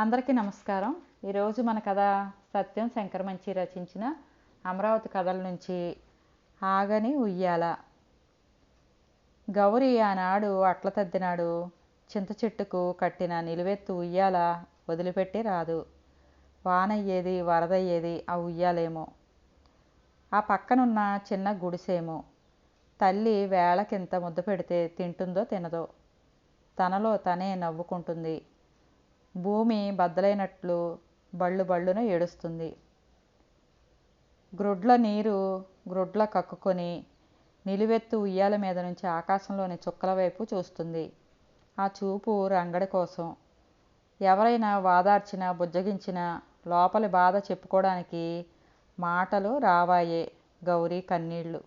అందరికీ నమస్కారం. ఈరోజు మన కథ సత్యం శంకరమంచి రచించిన అమరావతి కథల నుంచి ఆగని ఉయ్యాల. గౌరి ఆనాడు అట్ల తద్దినాడు చింత చెట్టుకు కట్టిన నిలువెత్తు ఉయ్యాల వదిలిపెట్టి రాదు. వానయ్యేది వరదయ్యేది ఆ ఉయ్యాలేమో. ఆ పక్కనున్న చిన్న గుడిసేమో. తల్లి వేళకింత ముద్ద పెడితే తింటుందో తినదో. తనలో తనే నవ్వుకుంటుంది. భూమి బద్దలైనట్లు బళ్ళు బళ్ళున ఏడుస్తుంది. గ్రుడ్ల నీరు గ్రుడ్ల కక్కుకొని నిలువెత్తు ఉయ్యాల మీద నుంచి ఆకాశంలోని చుక్కల వైపు చూస్తుంది. ఆ చూపు రంగడి కోసం. ఎవరైనా వాదార్చినా బుజ్జగించినా లోపలి బాధ చెప్పుకోవడానికి మాటలు రావాయే గౌరీ కన్నీళ్ళు.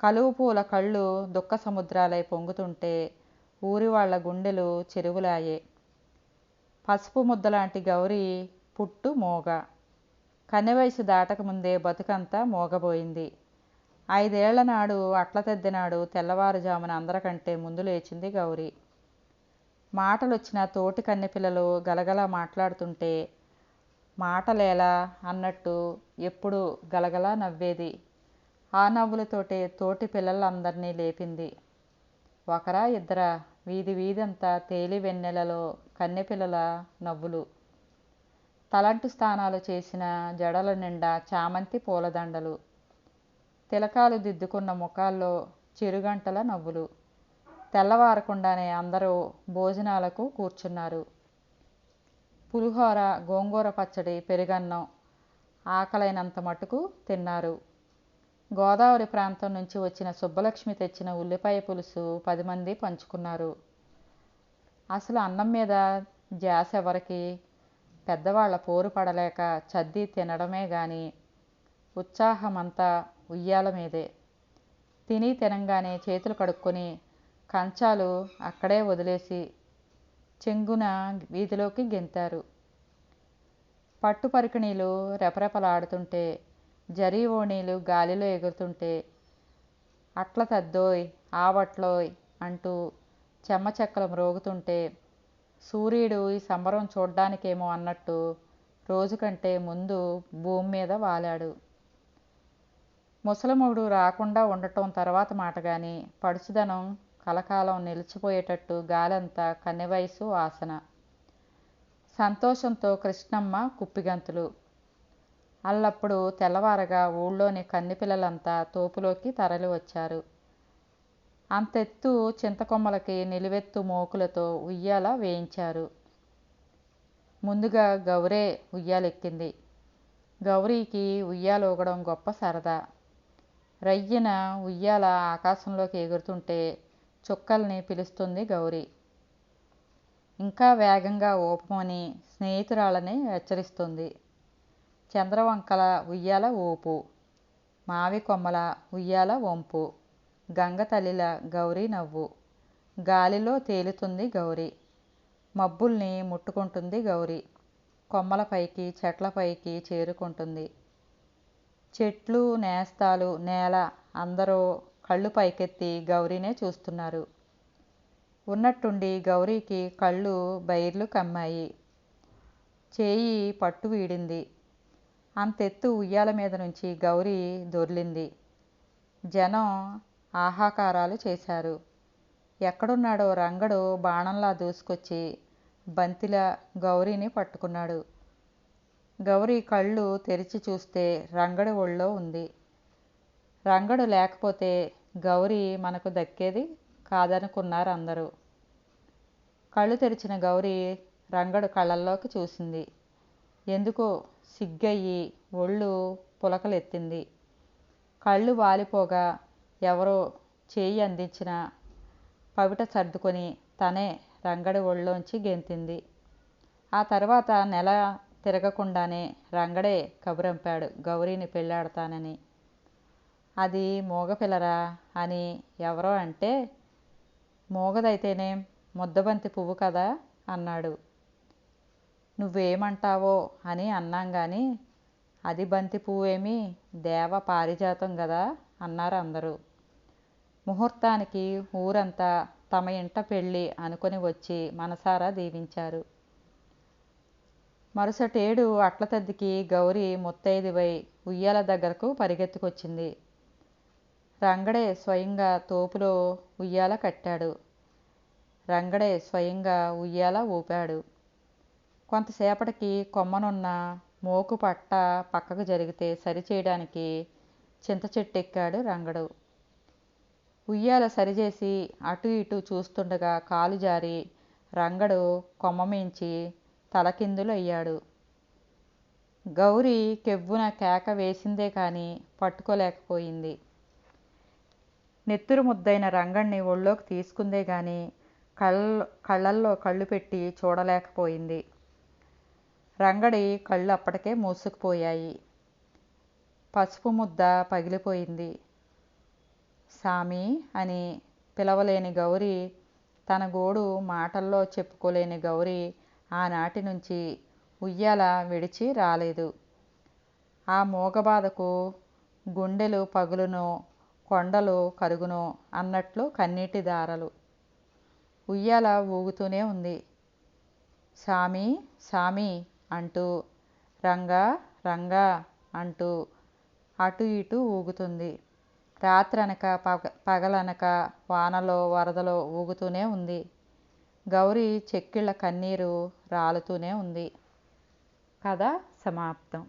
కలువు పూల కళ్ళు దుఃఖ సముద్రాలై పొంగుతుంటే ఊరి వాళ్ళ గుండెలు చెరువులాయే. పసుపు ముద్దలాంటి గౌరీ పుట్టు మోగ. కన్నెవయసు దాటకముందే బతుకంతా మోగబోయింది. ఐదేళ్ళ నాడు అట్ల తెద్దినాడు తెల్లవారుజామున అందరికంటే ముందు లేచింది గౌరీ. మాటలొచ్చిన తోటి కన్నెపిల్లలు గలగల మాట్లాడుతుంటే మాటలేలా అన్నట్టు ఎప్పుడు గలగల నవ్వేది. ఆ నవ్వులతోటే తోటి పిల్లలందరినీ లేపింది. ఒకరా ఇద్దరా వీధి వీధంతా తేలి వెన్నెలలో కన్నెపిల్లల నవ్వులు. తలంటు స్థానాలు చేసిన జడల నిండా చామంతి పూలదండలు. తిలకాలు దిద్దుకున్న ముఖాల్లో చిరుగంటల నవ్వులు. తెల్లవారకుండానే అందరూ భోజనాలకు కూర్చున్నారు. పులిహోర గోంగూర పచ్చడి పెరుగన్నం ఆకలైనంత మటుకు తిన్నారు. గోదావరి ప్రాంతం నుంచి వచ్చిన సుబ్బలక్ష్మి తెచ్చిన ఉల్లిపాయ పులుసు పది మంది పంచుకున్నారు. అసలు అన్నం మీద జాస్ ఎవరికి? పెద్దవాళ్ళ పోరు పడలేక చద్ది తినడమే గాని ఉత్సాహమంతా ఉయ్యాల మీదే. తిని తినంగానే చేతులు కడుక్కొని కంచాలు అక్కడే వదిలేసి చెంగున వీధిలోకి గెంతారు. పట్టు పరికిణీలు రెపరెపలాడుతుంటే జరీ ఓణీలు గాలిలో ఎగురుతుంటే అట్ల తద్దోయ్ ఆవట్లోయ్ అంటూ చెమ్మచెక్కలు మ్రోగుతుంటే సూర్యుడు ఈ సంబరం చూడ్డానికేమో అన్నట్టు రోజు కంటే ముందు భూమి మీద వాలాడు. ముసలముడు రాకుండా ఉండటం తర్వాత మాట కానీ పడుచుదనం కలకాలం నిలిచిపోయేటట్టు గాలంతా కన్నెవయసు వాసన. సంతోషంతో కృష్ణమ్మ కుప్పిగంతులు. అల్లప్పుడు తెల్లవారగా ఊళ్ళోని కన్నెపిల్లలంతా తోపులోకి తరలి వచ్చారు అంతెత్తు చింతకొమ్మలకి నిలువెత్తు మోకులతో ఉయ్యాల వేయించారు. ముందుగా గౌరే ఉయ్యాలెక్కింది. గౌరీకి ఉయ్యాలూగడం గొప్ప సరదా. రయ్యన ఉయ్యాల ఆకాశంలోకి ఎగురుతుంటే చుక్కల్ని పిలుస్తుంది గౌరీ. ఇంకా వేగంగా ఊపమని స్నేహితురాలని హెచ్చరిస్తుంది. చంద్రవంకల ఉయ్యాల ఊపు మావి కొమ్మల ఉయ్యాల వంపు. గంగ తల్లిల గౌరీ నవ్వు. గాలిలో తేలుతుంది గౌరీ. మబ్బుల్ని ముట్టుకుంటుంది గౌరీ. కొమ్మలపైకి చెట్లపైకి చేరుకుంటుంది. చెట్లు నేస్తాలు నేల అందరూ కళ్ళు పైకెత్తి గౌరీనే చూస్తున్నారు. ఉన్నట్టుండి గౌరీకి కళ్ళు బైర్లు కమ్మాయి. చేయి పట్టు వీడింది. అంతెత్తు ఉయ్యాల మీద నుంచి గౌరీ దొర్లింది. జనం ఆహాకారాలు చేశారు. ఎక్కడున్నాడో రంగడు బాణంలా దూసుకొచ్చి బంతిలా గౌరీని పట్టుకున్నాడు. గౌరీ కళ్ళు తెరిచి చూస్తే రంగడు ఒళ్ళో ఉంది. రంగడు లేకపోతే గౌరీ మనకు దక్కేది కాదనుకున్నారు అందరూ. కళ్ళు తెరిచిన గౌరీ రంగడు కళ్ళల్లోకి చూసింది. ఎందుకో సిగ్గయ్యి ఒళ్ళు పులకలెత్తింది. కళ్ళు వాలిపోగా ఎవరో చేయి అందించిన పవిట సర్దుకొని తనే రంగడి ఒళ్ళోంచి గెంతింది. ఆ తర్వాత నెల తిరగకుండానే రంగడే కబురంపాడు. గౌరీని పెళ్ళాడతానని. అది మూగపిల్లరా అని ఎవరో అంటే మూగదైతేనేం ముద్దబంతి పువ్వు కదా అన్నాడు. నువ్వేమంటావో అని అన్నాం కానీ అది బంతి పువ్వేమి దేవ పారిజాతం కదా అన్నారు అందరూ ముహూర్తానికి ఊరంతా తమ ఇంట పెళ్ళి అనుకొని వచ్చి మనసారా దీవించారు. మరుసటేడు అట్లతద్దికి గౌరీ గౌరి ముత్తైదువై ఉయ్యాల దగ్గరకు పరిగెత్తుకొచ్చింది. రంగడే స్వయంగా తోపులో ఉయ్యాల కట్టాడు. రంగడే స్వయంగా ఉయ్యాల ఊపాడు. కొంతసేపటికి కొమ్మనున్న మోకు పట్ట పక్కకు జరిగితే సరిచేయడానికి చింత చెట్టెక్కాడు రంగడు. ఉయ్యాల సరిచేసి అటు ఇటు చూస్తుండగా కాలు జారి రంగడు కొమ్మమించి తలకిందులు అయ్యాడు. గౌరి కెవ్వున కేక వేసిందే కానీ పట్టుకోలేకపోయింది. నెత్తురు ముద్దైన రంగణ్ణి ఒళ్ళోకి తీసుకుందే కానీ కళ్ళ కళ్ళల్లో కళ్ళు పెట్టి చూడలేకపోయింది. రంగడి కళ్ళు అప్పటికే మూసుకుపోయాయి. పసుపు ముద్ద పగిలిపోయింది. సామి అని పిలవలేని గౌరి తన గోడు మాటల్లో చెప్పుకోలేని గౌరి ఆనాటి నుంచి ఉయ్యాల విడిచి రాలేదు. ఆ మూగబాధకు గుండెలు పగులును కొండలు కరుగును అన్నట్లు కన్నీటి దారలు ఉయ్యాల ఊగుతూనే ఉంది. సామి సామి అంటూ రంగా రంగా అంటూ అటు ఇటు ఊగుతుంది. రాత్రనక పగ పగలనక వానలో వరదలో ఊగుతూనే ఉంది. గౌరీ చెక్కిళ్ళ కన్నీరు రాలుతూనే ఉంది. కథ సమాప్తం.